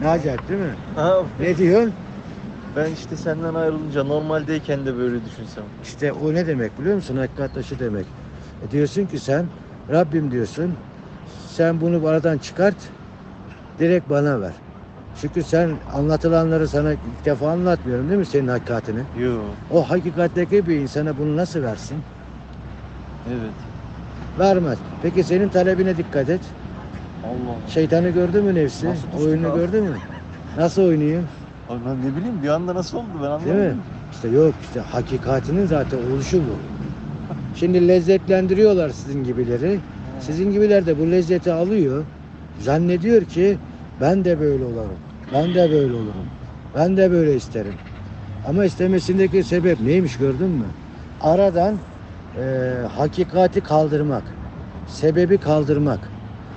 Ne acayip değil mi? Ha, Ne diyorsun? ben işte senden ayrılınca normaldeyken de böyle düşünsem. İşte o ne demek biliyor musun? Hakikat taşı demek. E diyorsun ki sen Rabbim diyorsun. Sen bunu aradan çıkart. Direkt bana ver. Çünkü sen anlatılanları sana ilk defa anlatmıyorum değil mi senin hakikatini? Yo. O hakikatteki bir insana bunu nasıl versin? Evet. Vermez. Peki senin talebine dikkat et. Allah Allah. Şeytanı gördün mü nefsi? Nasıl Oyunu abi? gördün mü? Nasıl oynuyor? Abi ben ne bileyim bir anda nasıl oldu ben anlamadım. Değil mi? İşte yok işte hakikatinin zaten oluşu bu. Şimdi lezzetlendiriyorlar sizin gibileri. Sizin gibiler de bu lezzeti alıyor. Zannediyor ki ben de böyle olurum. Ben de böyle olurum. Ben de böyle isterim. Ama istemesindeki sebep neymiş gördün mü? Aradan e, hakikati kaldırmak. Sebebi kaldırmak.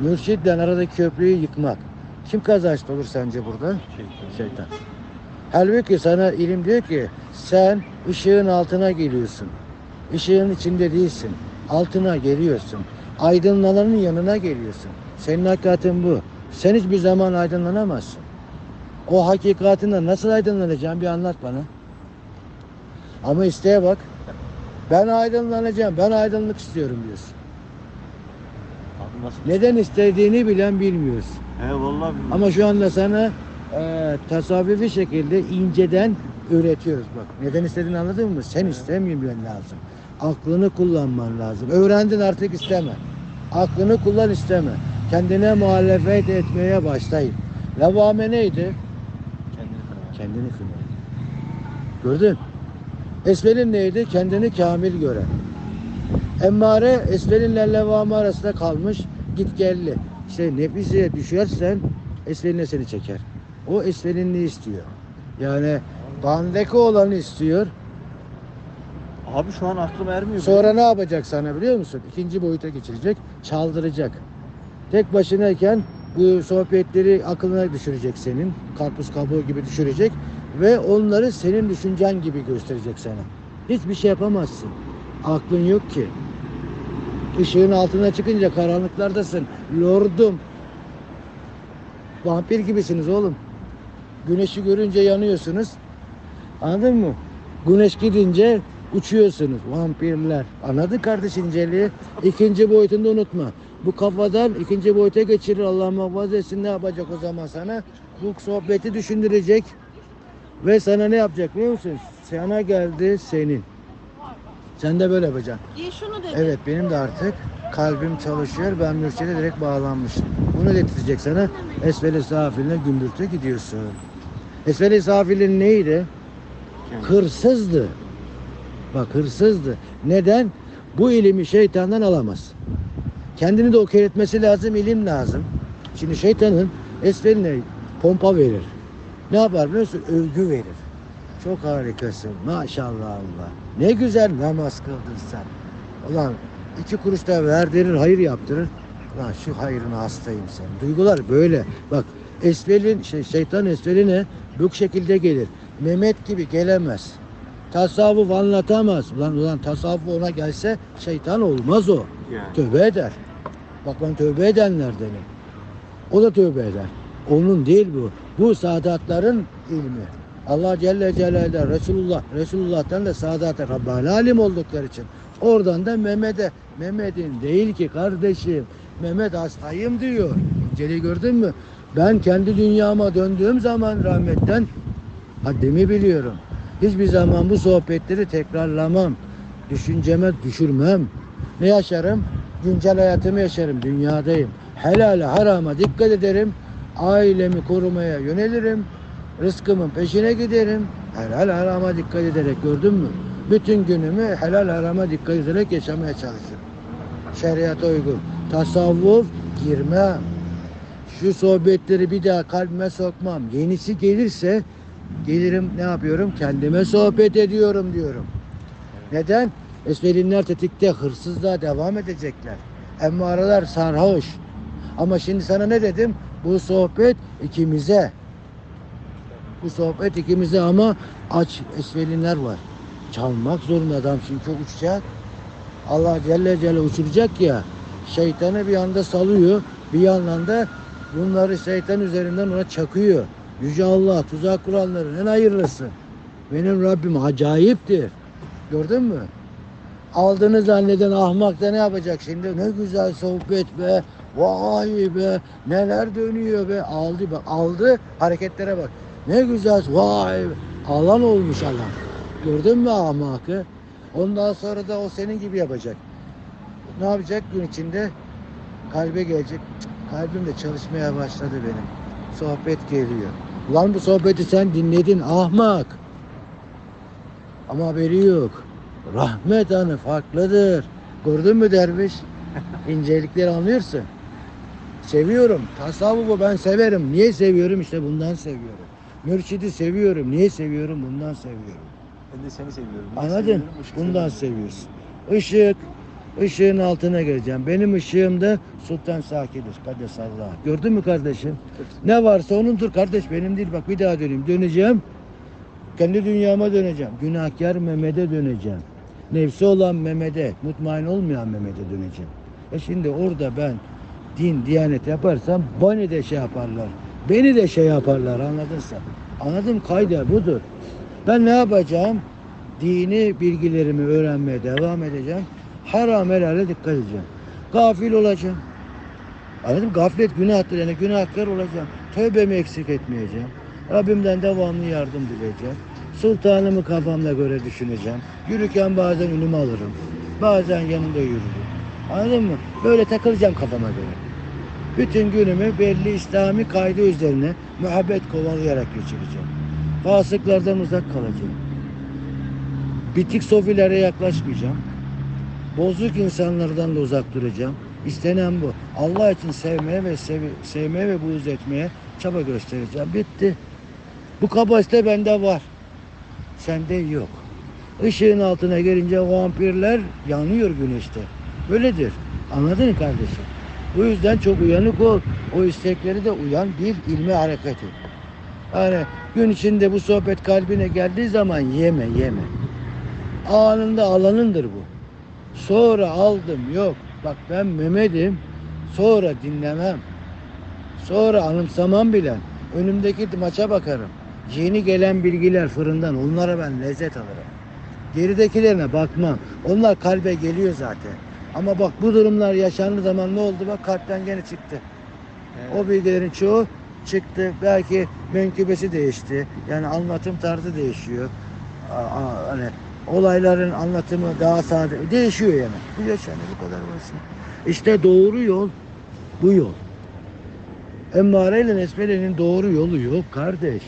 Mürşidle aradaki köprüyü yıkmak. Kim kazançlı olur sence burada? Şeytan. Şeytan. Halbuki sana ilim diyor ki sen ışığın altına geliyorsun. Işığın içinde değilsin. Altına geliyorsun. Aydınlananın yanına geliyorsun. Senin hakikatin bu. Sen hiçbir zaman aydınlanamazsın. O hakikatinde nasıl aydınlanacağım bir anlat bana. Ama isteğe bak. Ben aydınlanacağım. Ben aydınlık istiyorum diyorsun. Nasıl? Neden istediğini bilen bilmiyorsun. He vallahi bilmiyorum. Ama şu anda sana e, tasavvufi şekilde inceden öğretiyoruz bak. Neden istediğini anladın mı? Sen Evet. istemiyorsun lazım. Aklını kullanman lazım. Öğrendin artık isteme. Aklını kullan isteme. Kendine muhalefet etmeye başlayın. Levame neydi? Kendini kırar. Kendini kınıyor. Gördün? Esvelin neydi? Kendini kamil gören. Emmare esvelinle levame arasında kalmış gitgelli. İşte nefise düşersen esvelinle seni çeker. O esvelinliği istiyor. Yani bandeki olanı istiyor. Abi şu an aklım ermiyor. Sonra ne yapacak sana biliyor musun? İkinci boyuta geçirecek, çaldıracak. Tek başınayken bu sohbetleri aklına düşürecek senin. Karpuz kabuğu gibi düşürecek ve onları senin düşüncen gibi gösterecek sana. Hiçbir şey yapamazsın. Aklın yok ki. Işığın altına çıkınca karanlıklardasın. Lordum. Vampir gibisiniz oğlum. Güneşi görünce yanıyorsunuz. Anladın mı? Güneş gidince uçuyorsunuz vampirler. Anladın kardeş inceliği? İkinci boyutunda unutma. Bu kafadan ikinci boyuta geçirir Allah muhafaza etsin. Ne yapacak o zaman sana? Bu sohbeti düşündürecek. Ve sana ne yapacak biliyor musun? Sana geldi senin. Sen de böyle yapacaksın. İyi şunu dedi. Evet benim de artık kalbim çalışıyor. Ben mürşide direkt bağlanmışım. Bunu getirecek sana. Esfeli safiline gümbürtü gidiyorsun. Esfeli safilin neydi? Hırsızdı. Bak hırsızdı. Neden? Bu ilimi şeytandan alamaz. Kendini de okey etmesi lazım, ilim lazım. Şimdi şeytanın esfeline pompa verir. Ne yapar biliyor musun? Övgü verir. Çok harikasın. Maşallah Allah. Ne güzel namaz kıldın sen. Ulan iki kuruş da verdirir, hayır yaptırır. Ulan şu hayrına hastayım sen. Duygular böyle. Bak esvelin, şey, şeytan esveline bu şekilde gelir. Mehmet gibi gelemez. Tasavvuf anlatamaz. Ulan, ulan tasavvuf ona gelse şeytan olmaz o. Yani. Tövbe eder. Bak ben tövbe edenlerdenim. O da tövbe eder. Onun değil bu. Bu saadatların ilmi. Allah Celle Celaluhu Resulullah Resulullah'tan da saadat Rabbani alim oldukları için. Oradan da Mehmet'e Mehmet'in değil ki kardeşim Mehmet hastayım diyor. İnceliği gördün mü? Ben kendi dünyama döndüğüm zaman rahmetten haddimi biliyorum. Hiçbir zaman bu sohbetleri tekrarlamam. Düşünceme düşürmem. Ne yaşarım? Güncel hayatımı yaşarım. Dünyadayım. Helal harama dikkat ederim. Ailemi korumaya yönelirim. Rızkımın peşine giderim. Helal harama dikkat ederek gördün mü? Bütün günümü helal harama dikkat ederek yaşamaya çalışırım. Şeriata uygun. Tasavvuf girmem. Şu sohbetleri bir daha kalbime sokmam. Yenisi gelirse gelirim ne yapıyorum? Kendime sohbet ediyorum diyorum. Neden? Esmelinler tetikte hırsızlığa devam edecekler. Emmaralar sarhoş. Ama şimdi sana ne dedim? Bu sohbet ikimize. Bu sohbet ikimize ama aç esvelinler var. Çalmak zorunda adam çünkü uçacak. Allah Celle Celle uçuracak ya. Şeytanı bir anda salıyor. Bir yandan da bunları şeytan üzerinden ona çakıyor. Yüce Allah tuzak kuranların en hayırlısı. Benim Rabbim acayiptir. Gördün mü? Aldığını zanneden ahmak da ne yapacak şimdi? Ne güzel sohbet be. Vay be. Neler dönüyor be. Aldı bak. Aldı. Hareketlere bak. Ne güzel. Vay. Alan olmuş alan. Gördün mü ahmakı? Ondan sonra da o senin gibi yapacak. Ne yapacak gün içinde? Kalbe gelecek. Kalbim de çalışmaya başladı benim. Sohbet geliyor. Ulan bu sohbeti sen dinledin ahmak. Ama haberi yok. Rahmet anı farklıdır. Gördün mü derviş? İncelikleri anlıyorsun. Seviyorum. Tasavvufu ben severim. Niye seviyorum? İşte bundan seviyorum. Mürşidi seviyorum. Niye seviyorum? Bundan seviyorum. Ben de seni seviyorum. Niye Anladın? seviyorum? Bundan seviyorsun. Işık, ışığın altına geleceğim. Benim ışığım da Sultan Saki'dir. Kadesallah. Gördün mü kardeşim? Ne varsa onundur kardeş benim değil. Bak bir daha döneyim. Döneceğim. Kendi dünyama döneceğim. Günahkar Mehmet'e döneceğim. Nefsi olan Mehmet'e, mutmain olmayan Mehmet'e döneceğim. E şimdi orada ben din, diyanet yaparsam beni de şey yaparlar. Beni de şey yaparlar anladın sen. Anladım kayda budur. Ben ne yapacağım? Dini bilgilerimi öğrenmeye devam edeceğim. Haram helale dikkat edeceğim. Gafil olacağım. Anladın mı? Gaflet günahtır yani günahkar olacağım. Tövbemi eksik etmeyeceğim. Rabbimden devamlı yardım dileyeceğim. Sultanımı kafamda göre düşüneceğim. Yürürken bazen önüme alırım. Bazen yanında yürürüm. Anladın mı? Böyle takılacağım kafama göre. Bütün günümü belli İslami kaydı üzerine muhabbet kovalayarak geçireceğim. Fasıklardan uzak kalacağım. Bitik sofilere yaklaşmayacağım. Bozuk insanlardan da uzak duracağım. İstenen bu. Allah için sevmeye ve sev- sevmeye ve buğz etmeye çaba göstereceğim. Bitti. Bu kapasite bende var. Sende yok. Işığın altına gelince vampirler yanıyor güneşte. Böyledir. Anladın mı kardeşim? Bu yüzden çok uyanık ol. O istekleri de uyan bir ilme hareket et. Yani gün içinde bu sohbet kalbine geldiği zaman yeme yeme. Anında alanındır bu. Sonra aldım yok. Bak ben Mehmet'im. Sonra dinlemem. Sonra anımsamam bile. Önümdeki maça bakarım. Yeni gelen bilgiler fırından onlara ben lezzet alırım. Geridekilerine bakmam. Onlar kalbe geliyor zaten. Ama bak bu durumlar yaşandığı zaman ne oldu? Bak kalpten gene çıktı. Evet. O bilgilerin çoğu çıktı. Belki menkıbesi değişti. Yani anlatım tarzı değişiyor. A- hani olayların anlatımı daha sade değişiyor yani. Bu yaşanıyor bu kadar basit. İşte doğru yol bu yol. Emmare ile Nesbele'nin doğru yolu yok kardeş.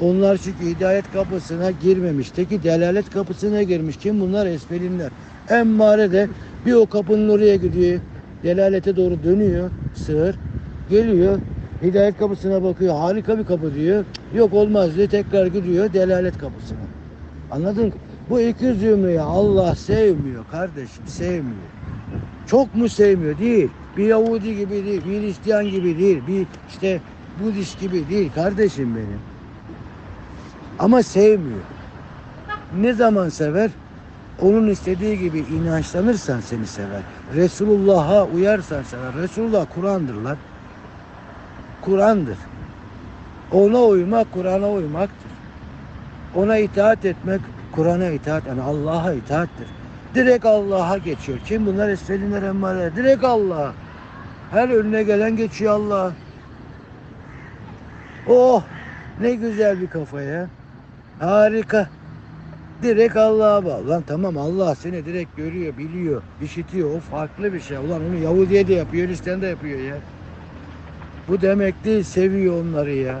Onlar çünkü hidayet kapısına girmemiş. Teki delalet kapısına girmiş. Kim bunlar? Esbelinler. Emmare de bir o kapının oraya gidiyor. Delalete doğru dönüyor. Sığır. Geliyor. Hidayet kapısına bakıyor. Harika bir kapı diyor. Yok olmaz diyor. Tekrar gidiyor delalet kapısına. Anladın mı? Bu iki zümreyi Allah sevmiyor kardeşim. Sevmiyor. Çok mu sevmiyor? Değil. Bir Yahudi gibi değil. Bir Hristiyan gibi değil. Bir işte Budist gibi değil kardeşim benim. Ama sevmiyor. Ne zaman sever? Onun istediği gibi inançlanırsan seni sever. Resulullah'a uyarsan sever. Resulullah Kur'an'dır lan. Kur'an'dır. Ona uymak Kur'an'a uymaktır. Ona itaat etmek Kur'an'a itaat, yani Allah'a itaattir. Direkt Allah'a geçiyor. Kim bunlar? Esfelinler emmareler. Direkt Allah. Her önüne gelen geçiyor Allah. Oh! Ne güzel bir kafa ya. Harika. Direkt Allah'a bağlı. Lan tamam Allah seni direkt görüyor, biliyor, işitiyor. O farklı bir şey. Ulan onu Yahudiye de yapıyor, Hristiyan da yapıyor ya. Bu demek değil, seviyor onları ya.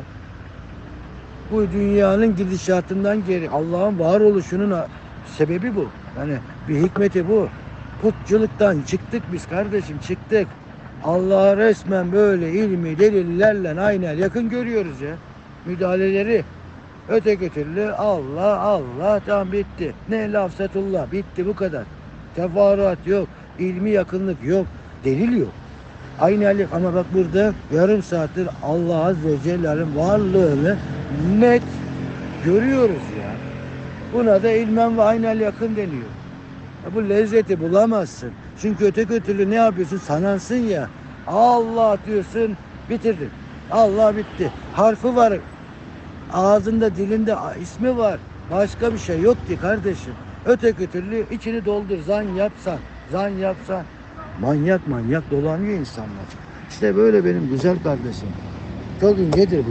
Bu dünyanın gidişatından geri Allah'ın varoluşunun sebebi bu. Yani bir hikmeti bu. Putçuluktan çıktık biz kardeşim çıktık. Allah'a resmen böyle ilmi delillerle aynen yakın görüyoruz ya. Müdahaleleri öteki türlü Allah Allah tam bitti. Ne lafzatullah bitti bu kadar. Teferruat yok. ilmi yakınlık yok. Delil yok. Aynı ama bak burada yarım saattir Allah Azze ve Celle'nin varlığını net görüyoruz ya. Buna da ilmen ve aynel yakın deniyor. Ya bu lezzeti bulamazsın. Çünkü öteki türlü ne yapıyorsun? Sanansın ya. Allah diyorsun. Bitirdin. Allah bitti. Harfi var. Ağzında dilinde ismi var. Başka bir şey yok ki kardeşim. Öteki türlü içini doldur. Zan yapsan. Zan yapsan. Manyak manyak dolanıyor insanlar. İşte böyle benim güzel kardeşim. Çok incedir bu.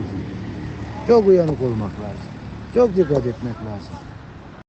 Çok uyanık olmak lazım. Çok dikkat etmek lazım.